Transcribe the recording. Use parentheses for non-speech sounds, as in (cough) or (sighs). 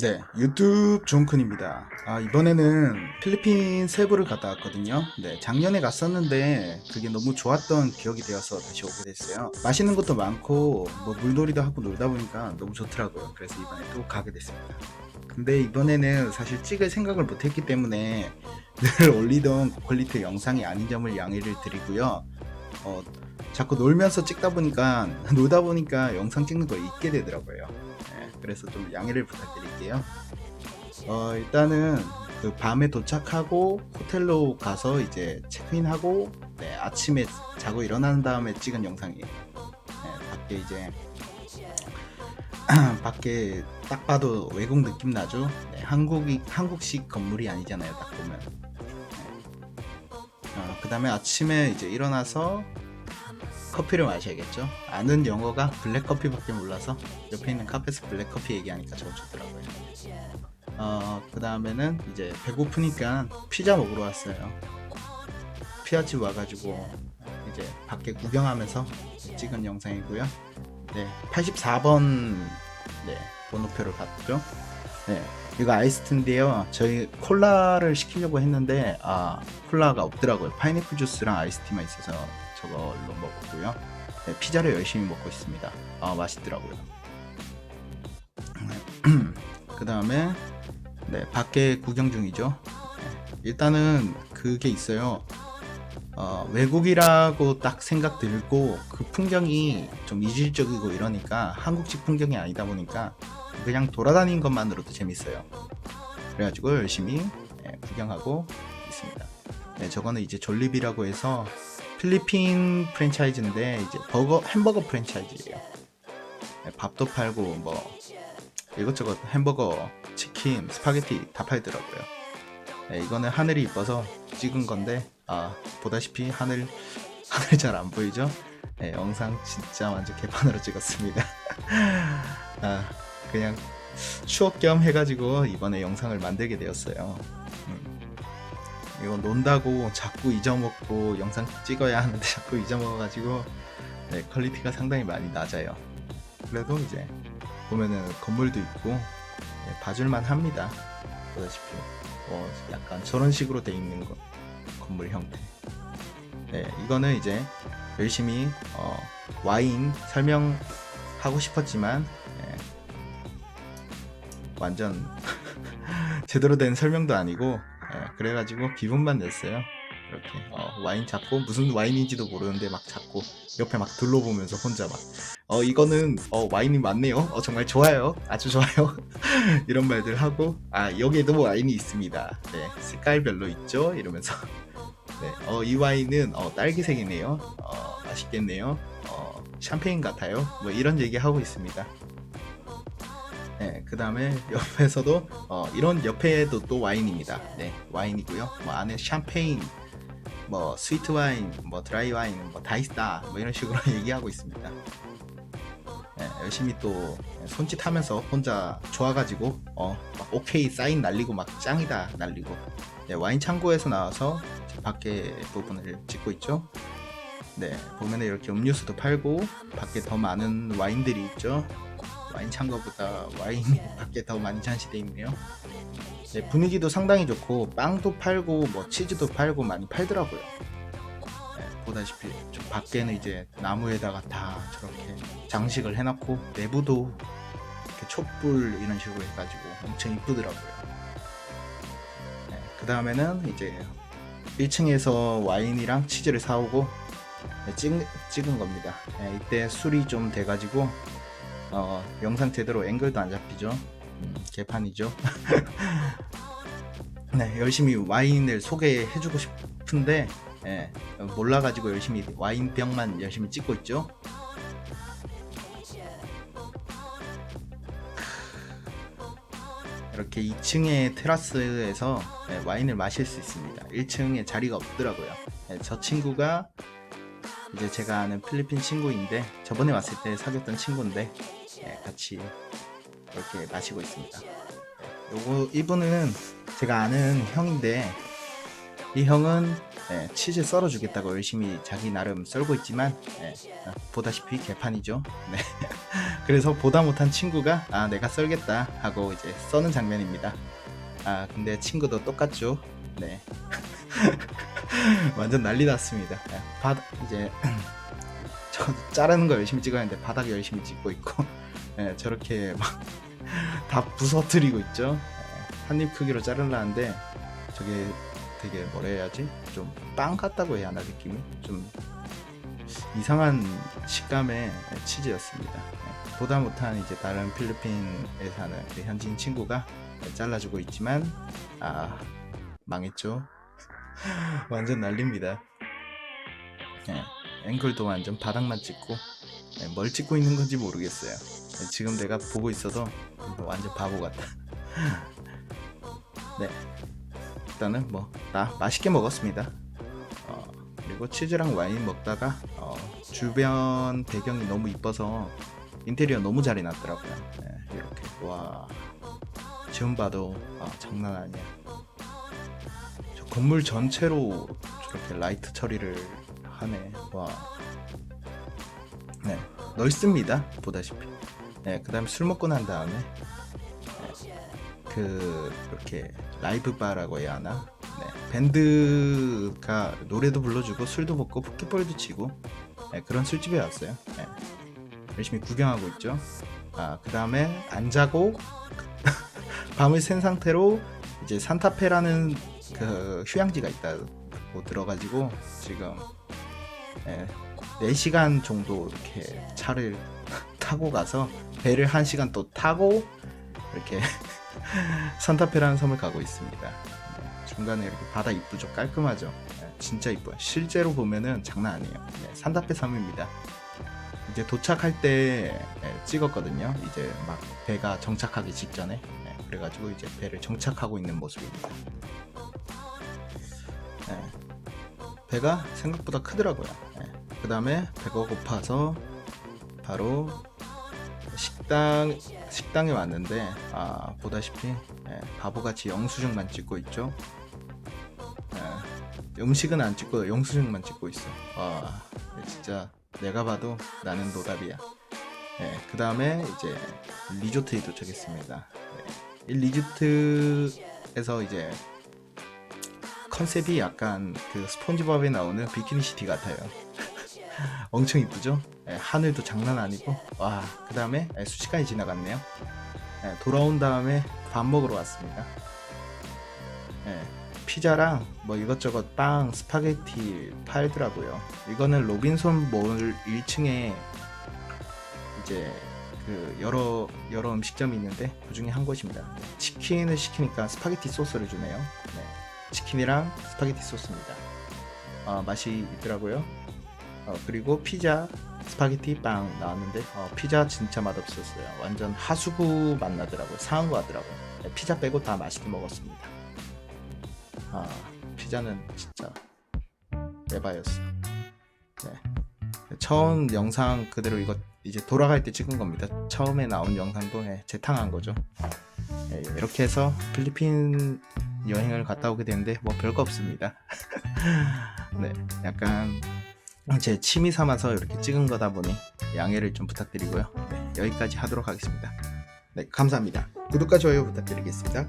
네, 유튜브 존쿤입니다. 아, 이번에는 필리핀 세부를 갔다 왔거든요. 네, 작년에 갔었는데 그게 너무 좋았던 기억이 되어서 다시 오게 됐어요. 맛있는 것도 많고 뭐 물놀이도 하고 놀다 보니까 너무 좋더라고요. 그래서 이번에 또 가게 됐습니다. 근데 이번에는 사실 찍을 생각을 못했기 때문에 늘 올리던 고퀄리티 영상이 아닌 점을 양해를 드리고요. 어, 자꾸 놀면서 찍다 보니까 (laughs) 놀다 보니까 영상 찍는 거 잊게 되더라고요. 네, 그래서 좀 양해를 부탁드릴게요. 어, 일단은 그 밤에 도착하고 호텔로 가서 이제 체크인하고 네, 아침에 자고 일어난 다음에 찍은 영상이에요. 네, 밖에 이제 (clears throat) 밖에 딱 봐도 외국 느낌 나죠? 네, 한국이 한국식 건물이 아니잖아요, 딱 보면. 어, 그 다음에 아침에 이제 일어나서 커피를 마셔야겠죠. 아는 영어가 블랙커피밖에 몰라서 옆에 있는 카페에서 블랙커피 얘기하니까 저거 좋더라고요. 어, 그 다음에는 이제 배고프니까 피자 먹으러 왔어요. 피자집 와가지고 이제 밖에 구경하면서 찍은 영상이고요. 네, 84번 네, 번호표를 봤죠. 네, 이거 아이스티인데요. 저희 콜라를 시키려고 했는데 아 콜라가 없더라고요. 파인애플 주스랑 아이스티만 있어서 저걸로 먹었고요. 네, 피자를 열심히 먹고 있습니다. 아 맛있더라고요. (clears throat) 그 다음에 네 밖에 구경 중이죠. 네, 일단은 그게 있어요. 어, 외국이라고 딱 생각 들고 그 풍경이 좀 이질적이고 이러니까 한국식 풍경이 아니다 보니까 그냥 돌아다니는 것만으로도 재밌어요. 그래가지고 열심히 예, 구경하고 있습니다. 네, 저거는 이제 졸리비라고 해서 필리핀 프랜차이즈인데 이제 버거 햄버거 프랜차이즈예요. 네, 밥도 팔고 뭐 이것저것 햄버거, 치킨, 스파게티 다 팔더라고요. 네, 이거는 하늘이 이뻐서 찍은 건데 아 보다시피 하늘 (laughs) 하늘 잘 안 보이죠? 네, 영상 진짜 완전 개판으로 찍었습니다. (laughs) 아 그냥 추억 겸 해가지고 이번에 영상을 만들게 되었어요. 음. 이거 논다고 자꾸 잊어먹고 영상 찍어야 하는데 (laughs) 자꾸 잊어먹어가지고 네, 퀄리티가 상당히 많이 낮아요. 그래도 이제 보면은 건물도 있고 네, 봐줄만 합니다. 보다시피 어, 약간 저런 식으로 돼 있는 거, 건물 형태. 네, 이거는 이제 열심히 어, 와인 설명하고 싶었지만 네, 완전 (laughs) 제대로 된 설명도 아니고 예, 그래가지고 기분만 냈어요. 이렇게 어, 와인 잡고 무슨 와인인지도 모르는데 막 잡고 옆에 막 둘러보면서 혼자 막 어 이거는 어 와인이 맞네요. 어 정말 좋아요. 아주 좋아요. (laughs) 이런 말들 하고 아 여기에도 와인이 있습니다. 네 색깔별로 있죠. 이러면서 (laughs) 네어이 와인은 어 딸기색이네요. 어 맛있겠네요. 어 샴페인 같아요. 뭐 이런 얘기 하고 있습니다. 네, 그 다음에 옆에서도 어, 이런 옆에도 또 와인입니다. 네, 와인이고요. 뭐 안에 샴페인, 뭐 스위트 와인, 뭐 드라이 와인, 뭐다 있다. 뭐 이런 식으로 (laughs) 얘기하고 있습니다. 네, 열심히 또 손짓하면서 혼자 좋아가지고 어, 막 오케이 사인 날리고 막 짱이다 날리고 네, 와인 창고에서 나와서 밖에 부분을 찍고 있죠. 네, 보면 이렇게 음료수도 팔고 밖에 더 많은 와인들이 있죠. 와인 창고보다 와인이 (laughs) 밖에 더 많이 전시되어 있네요. 네, 분위기도 상당히 좋고 빵도 팔고 뭐 치즈도 팔고 많이 팔더라고요. 네, 보다시피 저 밖에는 이제 나무에다가 다 저렇게 장식을 해놓고 내부도 이렇게 촛불 이런 식으로 해가지고 엄청 이쁘더라고요. 네, 그 다음에는 이제 1층에서 와인이랑 치즈를 사오고 네, 찍, 찍은 겁니다. 네, 이때 술이 좀 돼가지고 어, 영상 제대로 앵글도 안 잡히죠. 음, 개판이죠. (laughs) 네, 열심히 와인을 소개해주고 싶은데 예, 몰라가지고 열심히 와인병만 열심히 찍고 있죠. (sighs) 이렇게 2층의 테라스에서 예, 와인을 마실 수 있습니다. 1층에 자리가 없더라고요. 예, 저 친구가 이제 제가 아는 필리핀 친구인데 저번에 왔을 때 사귀었던 친구인데 예, 같이 이렇게 마시고 있습니다. 요거 이분은 제가 아는 형인데 이 형은 예, 치즈 썰어 주겠다고 열심히 자기 나름 썰고 있지만 예, 보다시피 개판이죠. 네. (laughs) 그래서 보다 못한 친구가 아 내가 썰겠다 하고 이제 써는 장면입니다. 아 근데 친구도 똑같죠. 네. (laughs) 완전 난리 났습니다. 예, 바닥 이제 (clears throat) 저 자르는 거 열심히 찍었는데 바닥 열심히 찍고 있고 예, 저렇게 막 (laughs) 다 부서뜨리고 있죠. 한 입 크기로 자르려는데 저게 되게 뭐라 해야지 좀 빵 같다고 해야 하나 느낌이 좀 이상한 식감의 치즈였습니다. 예, 보다 못한 이제 다른 필리핀에 사는 그 현지인 친구가 잘라주고 있지만 아 망했죠. (laughs) 완전 난립니다. 예, 앵글도 완전 바닥만 찍고 예, 뭘 찍고 있는 건지 모르겠어요. 예, 지금 내가 보고 있어도 완전 바보 같다. (laughs) 네, 일단은 뭐 나 맛있게 먹었습니다. 어, 그리고 치즈랑 와인 먹다가 어, 주변 배경이 너무 이뻐서 인테리어 너무 잘 해놨더라고요. 예, 이렇게 와 지금 봐도 아, 장난 아니야. 저 건물 전체로 저렇게 라이트 처리를 하네. 와. 네, 넓습니다. 보다시피. 네, 그 다음에 술 먹고 난 다음에 네, 그 이렇게 라이브 바라고 해야 하나? 네, 밴드가 노래도 불러주고 술도 먹고 포켓볼도 치고 네, 그런 술집에 왔어요. 네. 열심히 구경하고 있죠. 아, 그 다음에 안 자고 (laughs) 밤을 샌 상태로 이제 산타페라는 그 휴양지가 있다고 들어가지고 지금 예, 4시간 정도 이렇게 차를 (laughs) 타고 가서 배를 1시간 또 타고 이렇게 (laughs) 산타페라는 섬을 가고 있습니다. 네, 중간에 이렇게 바다 이쁘죠? 깔끔하죠? 네, 진짜 이뻐요. 실제로 보면은 장난 아니에요. 네, 산타페 섬입니다. 이제 도착할 때 예, 찍었거든요. 이제 막 배가 정착하기 직전에 예, 그래가지고 이제 배를 정착하고 있는 모습입니다. 예, 배가 생각보다 크더라고요. 그 다음에 배가 고파서 바로 식당 식당에 왔는데 아 보다시피 예, 바보같이 영수증만 찍고 있죠. 예, 음식은 안 찍고 영수증만 찍고 있어. 와 진짜 내가 봐도 나는 노답이야. 예, 그 다음에 이제 리조트에 도착했습니다. 예, 이 리조트에서 이제 컨셉이 약간 그 스폰지밥에 나오는 비키니 시티 같아요. 엄청 이쁘죠? 예, 하늘도 장난 아니고 와 그 다음에 수시간이 지나갔네요. 예, 돌아온 다음에 밥 먹으러 왔습니다. 예, 피자랑 뭐 이것저것 빵, 스파게티 팔더라고요. 이거는 로빈son 몰 1층에 이제 그 여러 여러 음식점이 있는데 그 중에 한 곳입니다. 치킨을 시키니까 스파게티 소스를 주네요. 네, 치킨이랑 스파게티 소스입니다. 아, 맛이 있더라고요. 어, 그리고 피자, 스파게티 빵 나왔는데 어, 피자 진짜 맛없었어요. 완전 하수구 맛 나더라고요. 상한 거 같더라고요. 네, 피자 빼고 다 맛있게 먹었습니다. 아, 피자는 진짜 에바였어. 네. 처음 영상 그대로 이거 이제 돌아갈 때 찍은 겁니다. 처음에 나온 영상도 예, 재탕한 거죠. 예, 이렇게 해서 필리핀 여행을 갔다 오게 됐는데 뭐 별거 없습니다. (laughs) 네, 약간 제 취미 삼아서 이렇게 찍은 거다 보니 양해를 좀 부탁드리고요. 네, 여기까지 하도록 하겠습니다. 네, 감사합니다. 구독과 좋아요 부탁드리겠습니다.